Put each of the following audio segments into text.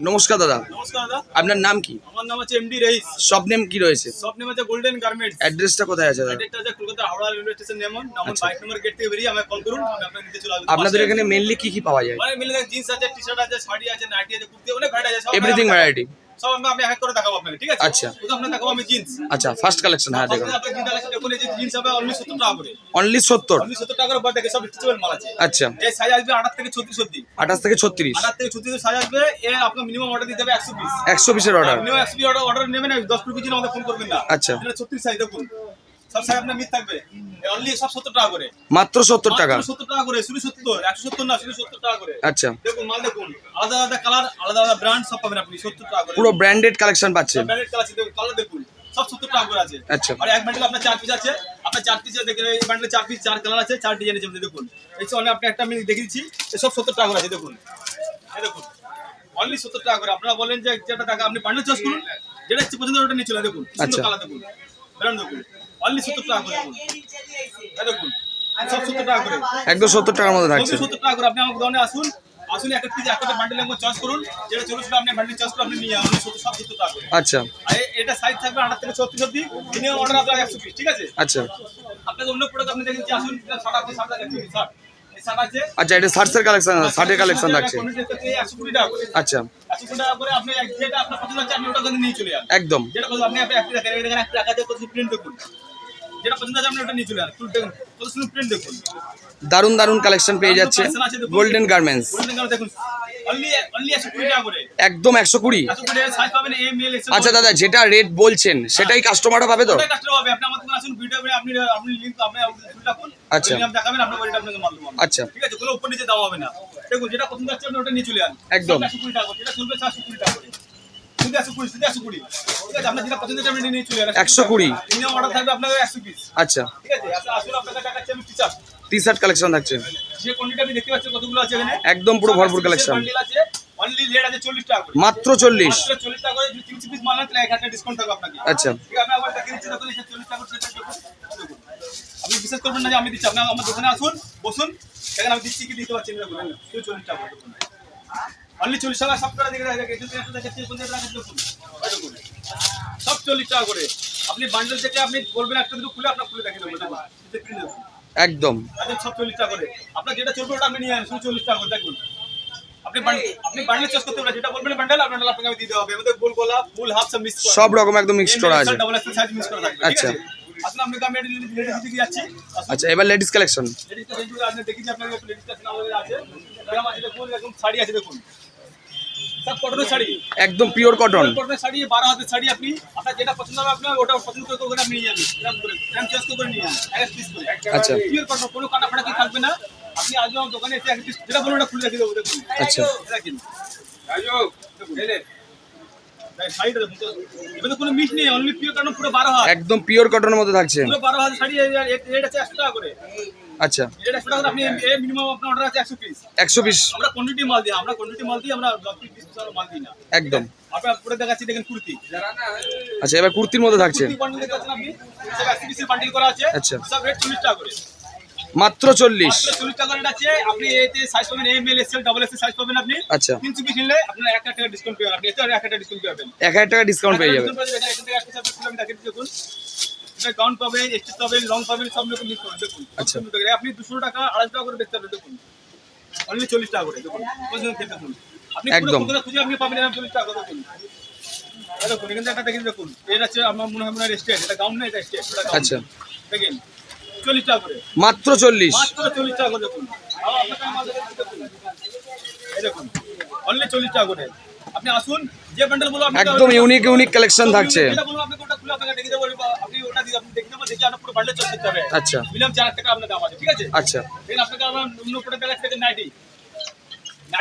নমস্কার দাদা। নমস্কার দাদা। আপনার নাম কি? আমার নাম আছে এমডি রহিস সব নেম কি রয়েছে? সব নেম আছে গোল্ডেন গার্মেন্টস অ্যাড্রেসটা কোথায় আছে দাদা? এটা আছে কলকাতা হাওড়া রেলওয়ে স্টেশন নেমন আমার আচ্ছা। বাইক নম্বর গেট থেকে বেরিয়ে আমাকে কল করুন আমি আপনাকে নিতে চলে আসব। আপনাদের এখানে মেইনলি কি কি পাওয়া যায়? মানে মেইনলি জিন্স আছে টি শার্ট আছে শাড়ি আছে নাইটি আছে কুর্তি অনেক ভ্যারাইটি আছে সব এভরিথিং ভ্যারাইটি সব আমি আমি এক করে দেখাবো আপনাকে ঠিক আছে? আচ্ছা। প্রথমে আপনাকে দেখাবো আমি জিন্স আচ্ছা ফার্স্ট কালেকশন হ্যাঁ দেখুন। আপনি জিন্স আছে দেখুন এই জিন্স হবে অনলি সত্তর টাকা করে। অনলি সত্তর? অনলি সত্তর টাকা করে দেখে সব মাল আছে। আচ্ছা। এই সাইজ আসবে আঠাশ থেকে ছত্রিশ অব্দি আঠাশ থেকে ছত্রিশ? আঠাশ থেকে ছত্রিশ সাইজ আসবে এ আপনার মিনিমাম অর্ডার দিতে হবে একশো পিস একশো পিসের অর্ডার মিনিমাম একশো পিস অর্ডার অর্ডার নেবেন দশ কুড়ি পিস আমাদের ফোন করবেন না। আচ্ছা। এটা ছত্রিশ সাইজ দেখুন। সব সাইজ আপনার মিস থাকবে। অনলি সব সত্তর টাকা করে। মাত্র সত্তর টাকা। সত্তর টাকা করে শুধু সত্তর একশো সত্তর না শুধু টাকা করে। আচ্ছা। দেখুন মাল দেখুন আলাদা আলাদা কালার আলাদা আলাদা ব্র্যান্ড সব পাবেন আপনি সত্তর টাকা করে। পুরো ব্র্যান্ডেড কালেকশন পাচ্ছেন ব্র্যান্ডেড কালার দেখুন কালার দেখুন সব সত্তর টাকা করে আছে। আচ্ছা। আর এক ব্যান্ডেল আপনার চার পিস আছে। আপনার চার পিস দেখেন এই চার পিস চার কালার আছে চার ডিজাইন আছে দেখুন। এই আপনি একটা আমি দেখিয়ে দিচ্ছি সব সত্তর টাকা করে আছে দেখুন। এই দেখুন অনলি সত্তর টাকা করে। আপনারা বলেন যে যেটা টাকা আপনি বান্ডেল চয়েস করুন। যেটা পছন্দ ওটা নিয়ে চলে দেখুন। আচ্ছা। কালার দেখুন। ব্র্যান্ড দেখুন। অনলি সত্তর টাকা করে দেখুন সব সত্তর টাকা করে। একদম সত্তর টাকার মধ্যে থাকছে। সত্তর টাকা করে আপনি আমার আসুন আসুন একটা পিস একটা বান্ডেল আমার চয়েস করুন। যেটা চল্লিশ টাকা আপনি বান্ডেল চয়েস করুন আপনি নিয়ে আসুন সত্তর সব সত্তর টাকা করে। আচ্ছা। এটা সাইজ থাকবে আঠাশ থেকে ছত্রিশ অব্দি মিনিমাম অর্ডার আপনার একশো পিস ঠিক আছে? আচ্ছা। আপনাকে অন্য প্রোডাক্ট আপনি দেখেন যে আসুন ষাট ষাট ষাট। আচ্ছা এটা কালেকশন কালেকশন থাকছে। আচ্ছা। একদম। যেটা আপনি একটা টাকা দিয়ে প্রিন্ট দেখুন। যেটা পছন্দ আছে আপনি ওটা নিয়ে চলে যান একটু দেখুন কত সুন্দর প্রিন্ট দেখুন। দারুণ দারুণ কালেকশন পেয়ে যাচ্ছে গোল্ডেন গার্মেন্টস একদম একশো কুড়ি। আচ্ছা দাদা যেটা রেট বলছেন সেটাই কাস্টমাররা পাবে তো? কাস্টমার আপনি আপনি রাখুন। আচ্ছা। আচ্ছা। একদম। একশো কুড়ি টাকা করে, যেটা চলবে চারশো কুড়ি টাকা করে শুধু একশো কুড়ি। শুধু একশো কুড়ি ঠিক আছে আপনার যেটা পছন্দ হচ্ছে আপনি নিয়ে চলে যান 120 অর্ডার থাকবে আপনার একশো পিস আচ্ছা। ঠিক আছে আপনাকে টি শার্ট কালেকশন থাকছে। যে কোয়ান্টিটি আপনি দেখতে পাচ্ছেন কতগুলো আছে একদম পুরো ভরপুর কালেকশন বান্ডিল আছে অনলি রেট আছে চল্লিশ টাকা মাত্র চল্লিশ। আচ্ছা। ঠিক আছে, আমি আবার দিচ্ছি, দেখুন, এই যে 40 টাকা করে সেটা দেখুন, দেখুন। আপনি বিশ্বাস করবেন না যে আমি দিচ্ছি। আপনার আমার দোকানে আসুন বসুন। দেখেন আমি দিচ্ছি কি দিতে পারছি না চল্লিশ টাকা অনলি চল্লিশ টাকা সব টাকা দেখে দেখে পঞ্চাশ টাকা দেখুন সব চল্লিশ টাকা করে। আপনি বান্ডেল থেকে আপনি বলবেন একটা দুটো খুলে আপনার খুলে দেখে দেবো দেখুন। এতে print দেখুন। একদম। একদম সব চল্লিশ টাকা করে। আপনার যেটা চলবে ওটা আপনি নিয়ে আসুন চল্লিশ টাকা করে দেখুন। আপনি আপনি বান্ডেল চয়েস করতে পারেন যেটা বলবেন বান্ডেল আপনার আপনাকে আমি দিতে হবে আমাদের গোল গোলা ফুল হাফ সব মিক্স সব রকম একদম মিক্স করা আছে। ডাবল এক্সেল সাইজ মিক্স করা থাকবে আচ্ছা। আচ্ছা আসলে লেডিস দিকে যাচ্ছি। আচ্ছা এবার লেডিস কালেকশন লেডিস আপনি দেখি যে আপনার লেডিস টা আমাদের আছে। এরকম আছে দেখুন এরকম শাড়ি আছে দেখুন। সব কটনের শাড়ি? একদম পিওর কটন কটনের শাড়ি বারো হাতের শাড়ি আপনি আপনার যেটা পছন্দ হবে আপনার ওটা পছন্দ করে ওখানে আপনি নিয়ে যাবেন। এরকম করে এরকম চয়েস করে নিয়ে যান এক পিস করে। আচ্ছা। পিওর কটন কোনো কাটা ফাটা কি থাকবে না। আপনি আজও আমার দোকানে এসে যেটা বলুন ওটা খুলে রেখে দেবো দেখুন। আচ্ছা। একদম পিওর কটনের মধ্যে থাকছে। পুরো বারো হাজার শাড়ি রেট আছে একশো টাকা করে। আচ্ছা। একশো পিস আমরা কোয়ান্টিটি মাল দিই আমরা কোয়ান্টিটি মাল দিই আমরা দশ পিস বিশ পিস মাল দিই না। একদম। আপনার পুরো দেখাচ্ছি দেখেন কুর্তি। আচ্ছা এবার কুর্তির মধ্যে থাকছে। আচ্ছা। সব রেট চল্লিশ টাকা করে। মাত্র চল্লিশ। চল্লিশ টাকা রেট আছে আপনি এতে সাইজ পাবেন M L XL double XL size পাবেন আপনি। আচ্ছা। তিনশো পিস নিলে আপনার এক টাকা ডিসকাউন্ট পেয়ে আপনি এক টাকা ডিসকাউন্ট পাবেন এক হাজার টাকা ডিসকাউন্ট পেয়ে গাউন পাবেন স্টিচ পাবেন লং পাবেন সব রকম পাবেন। দেখুন আচ্ছা। আচ্ছা আপনি দুশো টাকা আড়াইশো টাকা করে দেখুন। অনলি চল্লিশ টাকা করে দেখুন। দেখুন। আপনি একদম। খুঁজে আপনি পাবেন চল্লিশ টাকা দেখুন। দেখুন এখান একটা দেখেন দেখুন। এটা হচ্ছে আমার মনে হয় মনে হয় স্টেট এটা গাউন না এটা স্টেট আচ্ছা। দেখেন চল্লিশ টাকা করে। মাত্র চল্লিশ। মাত্র চল্লিশ টাকা করে দেখুন। অনলি চল্লিশ টাকা করে। আপনি আসুন যে প্যান্ডেল আপনি একদম ইউনিক ইউনিক কালেকশন থাকছে। করতে হবে। আচ্ছা। মিনিমাম চার হাজার টাকা আপনার দাম আছে ঠিক আছে? আচ্ছা। দেখেন আপনাকে আমার অন্য প্রোডাক্ট দেখাচ্ছি দেখেন নাইটি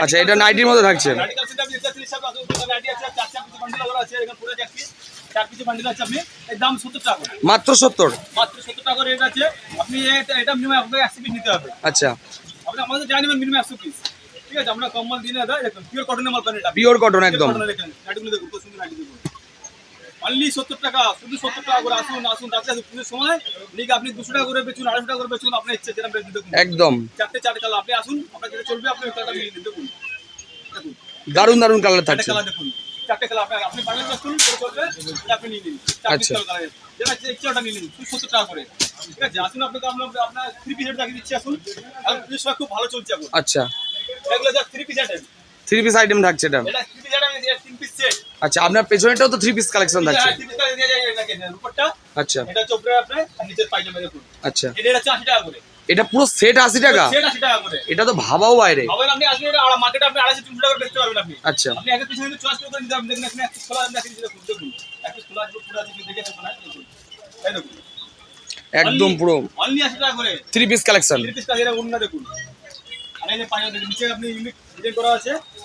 আচ্ছা, এটা 90 র মধ্যে থাকছে। নাইটি কাছে আপনি দেখতে হিসাব আছে নাইটি আছে চার চার পিস বান্ডেল আলাদা আছে এখানে পুরো দেখছি। চার পিস বান্ডেল আছে আপনি এর দাম সত্তর টাকা। মাত্র সত্তর? মাত্র সত্তর টাকা রেট আছে আপনি এটা এটা মিনিমাম আপনাকে একশো পিস নিতে হবে। আচ্ছা। আপনি আমাদের জানি মিনিমাম একশো পিস ঠিক আছে আমরা কম মাল দিনে দাদা দেখুন পিওর কটনের মাল পান এটা। পিওর কটন একদম। নাটিগুলো দেখুন কত সুন্দর নাটি দেখুন। অনলি সত্তর টাকা শুধু সত্তর টাকা করে আসুন আসুন রাত্রে আসুন পুজোর সময়। লিখে আপনি দুশো টাকা করে বেচুন আড়াইশো টাকা করে বেচুন আপনার ইচ্ছে যেটা দেখুন। একদম। চারটে চারটে কালার আপনি আসুন আপনার যেটা চলবে আপনি ওই কালারটা দেখুন। দারুণ দারুণ কালার থাকছে। কালার দেখুন। চারটে কালার আপনার আপনি পারবেন চয়েস করুন করে করবে আপনি নিয়ে নিন। চার পিস আচ্ছা। কালার যেটা ইচ্ছে ওটা নিয়ে নিন সত্তর টাকা করে। ঠিক আছে? আসুন আপনাকে আমরা আপনার থ্রি পিস দেখিয়ে দিচ্ছি আসুন। আর পিস খুব ভালো চলছে এখন। আচ্ছা। এগুলো যা three piece item three piece item থাকছে এটা। থ্রি পিস আইটেম তিন পিস সেট আচ্ছা আপনার পেছনেটাও তো থ্রি পিস কালেকশন থাকছে। আচ্ছা। আচ্ছা। এটা পুরো সেট আশি টাকা? সেট আশি টাকা এটা তো ভাবাও বাইরে। আচ্ছা। একদম পুরো থ্রি পিস কালেকশন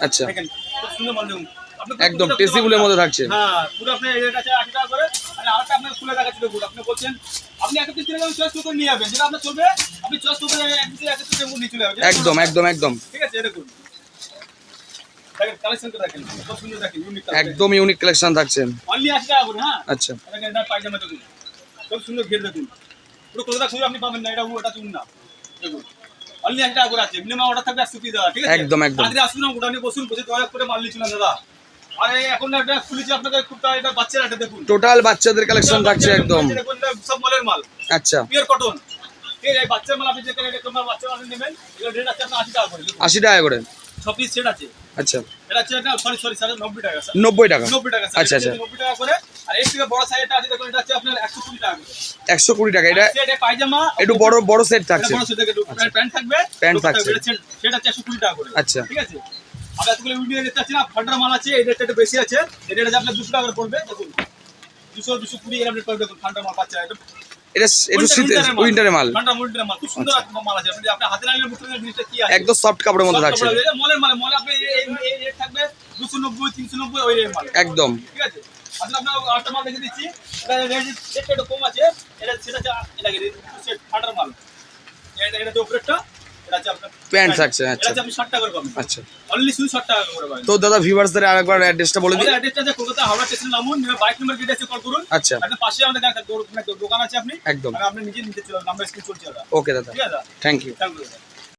আচ্ছা। একদম টেসিবুলের মধ্যে থাকছে। হ্যাঁ পুরো আপনি এর কাছে আশি টাকা করে আর আরেকটা আপনার খুলে দেখাচ্ছি দেখুন আপনি বলছেন আপনি একটা পিস কিনে চয়েস করে নিয়ে যাবেন যেটা আপনার চলবে আপনি চয়েস করে এক পিস এক পিস নিয়ে চলে যাবেন। একদম একদম একদম। ঠিক আছে একদম ইউনিক কালেকশন থাকছে। অনলি আশি টাকা করে হ্যাঁ? আচ্ছা। এটা পায়জামা দেখুন খুব সুন্দর ঘের দেখুন। পুরো কতটা খুঁজে আপনি পাবেন না এটা ওটা চুন না। দেখুন অনলি আশি টাকা করে আছে। মিনিমাম অর্ডার থাকবে একশো পিস ঠিক আছে? একদম, একদম। আসুন না নিয়ে বসুন বসে দয়া করে মাল নিচ্ছিলাম দাদা। আরে এখন একটা খুলেছি আপনাদের খুব এটা বাচ্চারা এটা দেখুন। টোটাল বাচ্চাদের কালেকশন থাকছে একদম। সব মালের মাল। আচ্ছা। পিওর কটন ঠিক বাচ্চার মাল আপনি যেখানে বাচ্চা মাল নেবেন রেট আছে আপনার আশি টাকা করে আশি টাকা করে? পিস সেট আছে। আচ্ছা। এটা সরি সরি স্যার টাকা স্যার টাকা? নব্বই টাকা আচ্ছা আচ্ছা। টাকা করে। আর এর থেকে বড় সাইজটা আছে দেখুন এটা আপনার একশো কুড়ি টাকা করে। একশো কুড়ি টাকা এটা সেট পায়জামা একটু বড় বড় সেট থাকছে। এটা বড় সেট দেখে প্যান্ট থাকবে প্যান্ট সেট- আছে কুড়ি টাকা করে। আচ্ছা। ঠিক আছে? আমরা এতগুলো ভিডিও দেখতে পাচ্ছি না ফান্ডার মাল আছে এই রেটটা একটু বেশি আছে এই রেটটা আপনার দুশো টাকা পড়বে দেখুন। দুশো দুশো কুড়ি এরকম রেট পড়বে দেখুন ফান্ডার মাল পাচ্ছে এটা এটা একটু শীতের উইন্টারের মাল ফান্ডার উইন্টারের মাল খুব সুন্দর মাল আছে। আপনি আপনার হাতে লাগলে বুঝতে পারবেন জিনিসটা কি আছে। একদম সফট কাপড়ের মধ্যে থাকছে। মলের মলে আপনি এই এই রেট থাকবে দুশো নব্বই তিনশো নব্বই ওই রেট মাল একদম। ঠিক আছে? আটটা মাল দেখে দিচ্ছি। এটা রেট একটু কম আছে। এটা সেটা এটা মাল এটা এটা উপরেরটা। এটা প্যান্ট থাকছে, আচ্ছা। আচ্ছা। অনলি শুধু ষাট টাকা করে পাবেন। তো দাদা ভিউয়ার্সদের আরেকবার অ্যাড্রেসটা বলে দিন। অ্যাড্রেসটা আছে কলকাতা হাওড়া স্টেশন নামুন বাইক নাম্বার গেটে এসে কল করুন। আচ্ছা। আপনার পাশে আমাদের দোকান আছে আপনি। একদম। আপনি নিজে নিতে চলে নাম্বার স্ক্রিন চলছে ওকে দাদা। Thank you thank you